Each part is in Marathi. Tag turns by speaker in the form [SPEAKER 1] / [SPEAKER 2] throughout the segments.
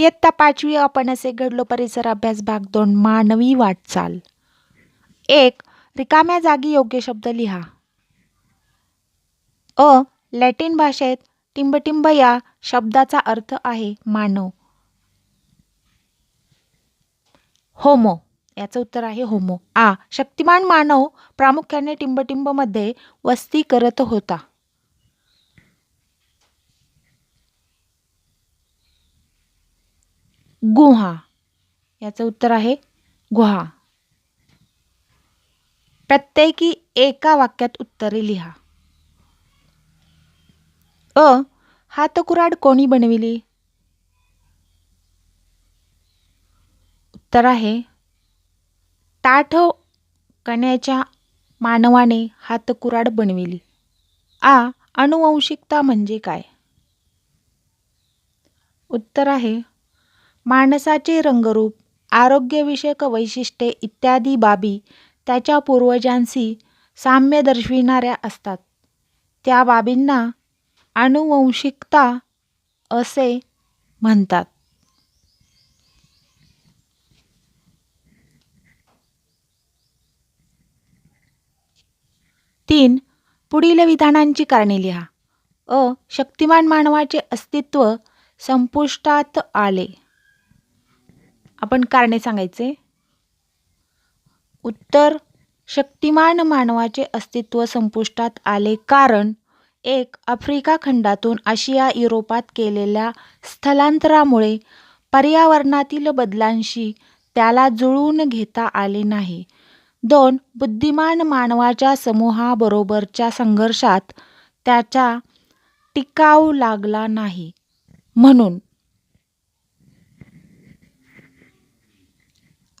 [SPEAKER 1] इयत्ता पाचवी आपण असे घडलो परिसर अभ्यास भाग दोन मानवी वाटचाल. एक रिकाम्या जागी योग्य शब्द लिहा. अ लॅटिन भाषेत टिंबटिंब या शब्दाचा अर्थ आहे मानव. होमो याचं उत्तर आहे होमो. आ शक्तिमान मानव प्रामुख्याने टिंबटिंबमध्ये वस्ती करत होता. गुहा. याचं उत्तर आहे गुहा. प्रत्येकी एका वाक्यात उत्तरे लिहा. अ हातकुराड कोणी बनविली? उत्तर आहे ताठ कण्याच्या मानवाने हातकुराड बनविली. आ अनुवंशिकता म्हणजे काय? उत्तर आहे माणसाचे रंगरूप आरोग्यविषयक वैशिष्ट्ये इत्यादी बाबी त्याच्या पूर्वजांशी साम्य दर्शविणाऱ्या असतात. त्या बाबींना अनुवंशिकता असे म्हणतात. तीन पुढील विधानांची कारणे लिहा. अ शक्तिमान मानवाचे अस्तित्व संपुष्टात आले. आपण कारणे सांगायचे. उत्तर शक्तिमान मानवाचे अस्तित्व संपुष्टात आले कारण एक आफ्रिका खंडातून आशिया युरोपात केलेल्या स्थलांतरामुळे पर्यावरणातील बदलांशी त्याला जुळवून घेता आले नाही. दोन बुद्धिमान मानवाच्या समूहाबरोबरच्या संघर्षात त्याचा टिकाव लागला नाही. म्हणून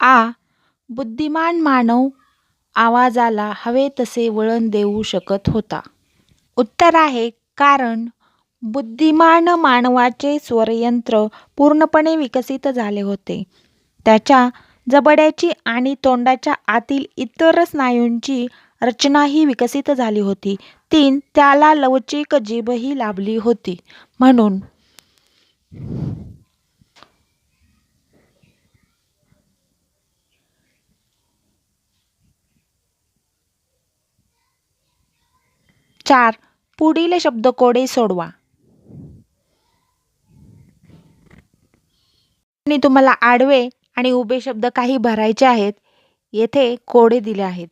[SPEAKER 1] आ बुद्धिमान मानव आवाजाला हवे तसे वळण देऊ शकत होता. उत्तर आहे कारण बुद्धिमान मानवाचे स्वरयंत्र पूर्णपणे विकसित झाले होते. त्याच्या जबड्याची आणि तोंडाच्या आतील इतर स्नायूंची रचनाही विकसित झाली होती. तीन त्याला लवचिक जीभही लाभली होती. म्हणून चार पुढील शब्दकोडे सोडवा. आणि तुम्हाला आडवे आणि उभे शब्द काही भरायचे आहेत येथे कोडे दिले आहेत.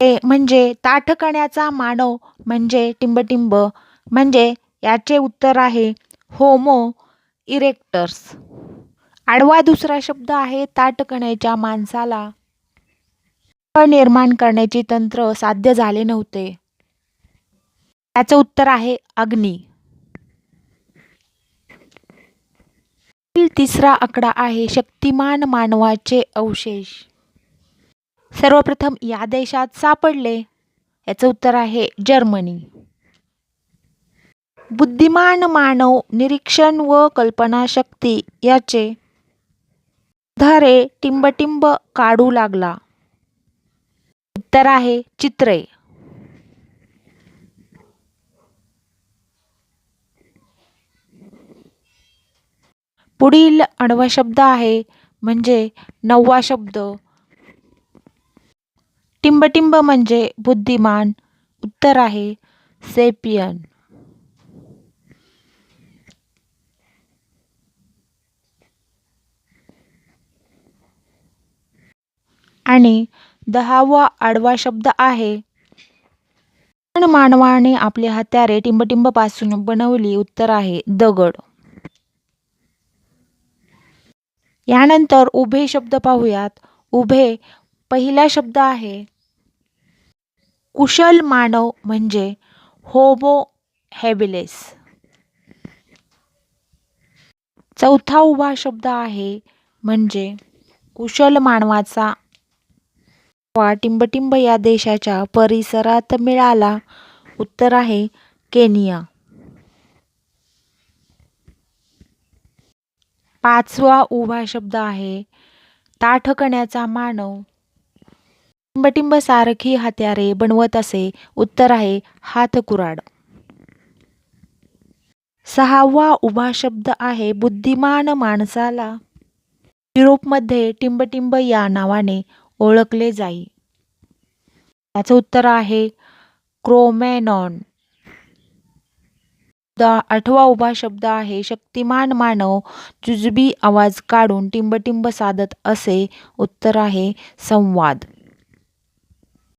[SPEAKER 1] ए म्हणजे ताठकण्याचा मानव म्हणजे टिंबटिंब म्हणजे याचे उत्तर आहे होमो इरेक्टर्स. आडवा दुसरा शब्द आहे ताटकण्याच्या माणसाला. निर्माण करण्याचे तंत्र साध्य झाले नव्हते. त्याचं उत्तर आहे अग्नी. तिसरा आकडा आहे शक्तिमान मानवाचे अवशेष. सर्वप्रथम या देशात सापडले. याचं उत्तर आहे जर्मनी. बुद्धिमान मानव निरीक्षण व कल्पनाशक्ती याचे. धारे टिंबटिंब काढू लागला. उत्तर आहे चित्रे. पुढील अणवा शब्द आहे म्हणजे नववा शब्द. टिंबटिंब म्हणजे बुद्धिमान. उत्तर आहे सेपियन. आणि दहावा आडवा शब्द आहे. पण मानवाने आपले हत्यारे टिंबटिंबपासून बनवली उत्तर आहे दगड. यानंतर उभे शब्द पाहूयात. उभे पहिला शब्द आहे. कुशल मानव म्हणजे होबो हॅबिलेस. चौथा उभा शब्द आहे म्हणजे कुशल मानवाचा वा टिंबटिंब या देशाच्या परिसरात मिळाला. उत्तर आहे केनिया. पाचवा उभा शब्द आहे ताठकण्याचा मानव. टिंबटिंब सारखी हत्यारे बनवत असे उत्तर आहे हातकुराड सहावा उभा शब्द आहे बुद्धिमान माणसाला. युरोपमध्ये टिंबटिंब या नावाने ओळखले जाई. याचं उत्तर आहे क्रोमॅनॉन. द आठवा उभा शब्द आहे शक्तिमान मानव जुजबी आवाज काढून टिंबटिंब साधत असे उत्तर आहे संवाद.